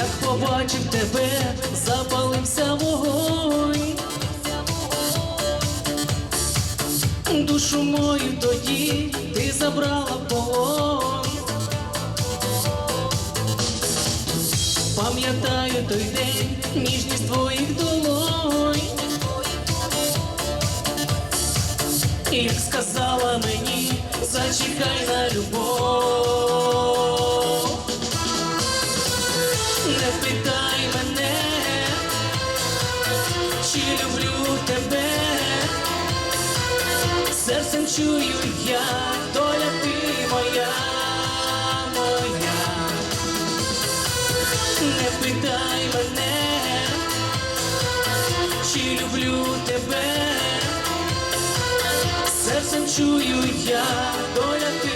побачив тебе, запалився вогонь. Душу мою тоді ти забрала полон. Пам'ятаю той день, ніжність твоїх долонь. Як сказала мені, зачекай на любов. Чи люблю тебе. Серцем чую я, доля ти моя, моя. Не питай мене, чи люблю тебе. Серцем чую я, доля ти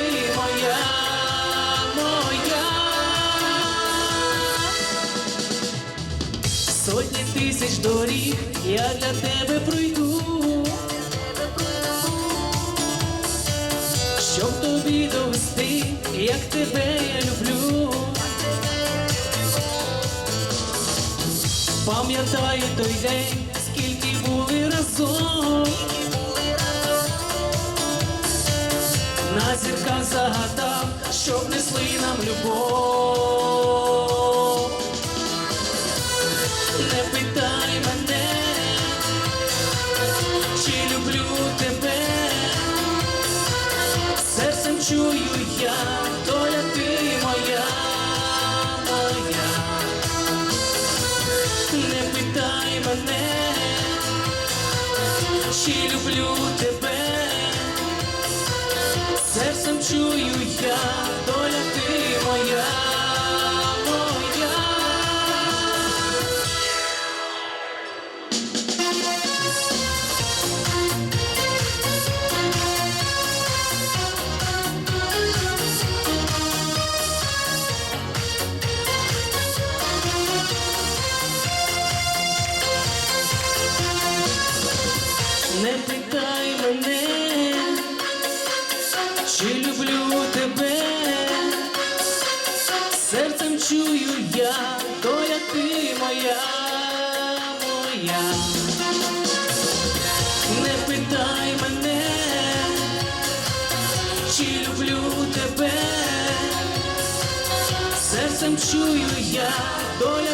Сотні тисяч доріг я для тебе пройду. Щоб тобі довести, як тебе я люблю. Пам'ятаю той день, скільки були разом. На зірках загадав, щоб несли нам любов. Чи люблю тебе. Серцем чую я, чи люблю тебе, серцем чую я, доля ти моя, моя. Не питай мене, чи люблю тебе, серцем чую я, доля ти моя.